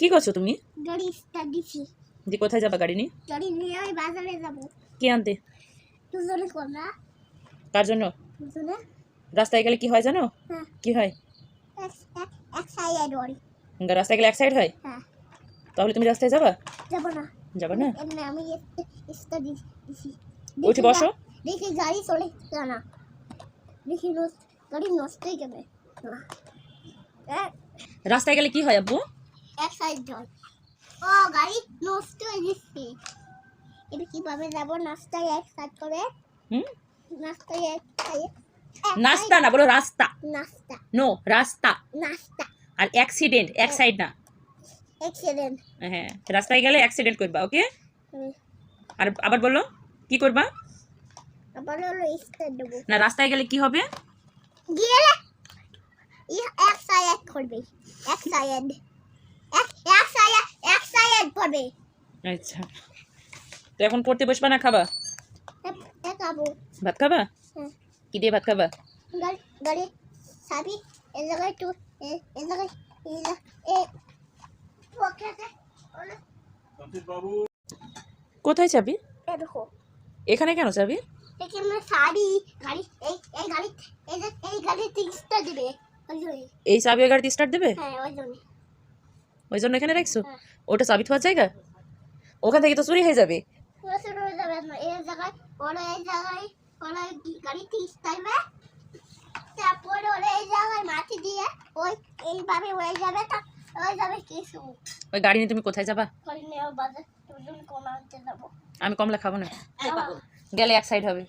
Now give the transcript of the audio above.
কি করছ তুমি? যে কোথায় যাবা গাড়ি নিয়ে? গাড়ি নিয়ে আমি বাজারে যাব। কে আনতে? কার জন্য? রাস্তায় গেলে কি হয় জানো? হ্যাঁ। কি হয়? রাস্তায় গেলে এক সাইড হয়? হ্যাঁ। তাহলে তুমি রাস্তায় যাবা? যাব না। যাবা না? আমি উঠে বসো। দেখি গাড়ি চলে না। দেখি গাড়ি নষ্ট হয়ে যাবে রাস্তায় গেলে কি হয় আব্বু? এক সাইড জল ও গাড়ি নষ্ট হয়ে গেছে। এটা কীভাবে যাব? নাস্তায় এক সাইড করে। হুম? নাস্তায় এক সাইড। নাস্তা না বলো রাস্তা। নাস্তা। নো রাস্তা। নাস্তা। আর অ্যাক্সিডেন্ট এক সাইড না। এক্সিডেন্ট হ্যাঁ রাস্তায় গেলে অ্যাক্সিডেন্ট করবা ওকে আর আবার বলো কি করবা? আবার হলো স্টার্ট দেবো। না রাস্তায় গেলে কি হবে? গিয়ে এক সাইড করবে। এক সাইড এক এক সাইড এক সাইড পড়বে আচ্ছা। তো এখন পড়তে বসবা না খাবা? এক আবু ভাত খাবা? হ্যাঁ। কি দিয়ে ভাত খাবা? গাড়ি গাড়ি সাবি এ ওলে কোথায় চাবি? এখানে কেন চাবি? এই এই গাড়ি এই যে এই গাড়ি তিনটা দিবে এই চাবি ওই গাড়িতে স্টার্ট দেবে? হ্যাঁ ওই জন্য। এখানে রাখছো? হ্যাঁ। ওটা চাবি থাকার জায়গা? ওখান থেকে তো চুরি হয়ে যাবে। ওরা শুরু যাবে না। এই জায়গায় ওরা এই জায়গায় ওরা গাড়ি তিনটা দিবে তারপরে ওরা এই জায়গায় মাটি দিয়ে ওই এইভাবে হয়ে যাবে তা ওই ওই গাড়ি নিয়ে তুমি কোথায় যাব? আমি কমলা খাব না। গেলে এক সাইড হবে।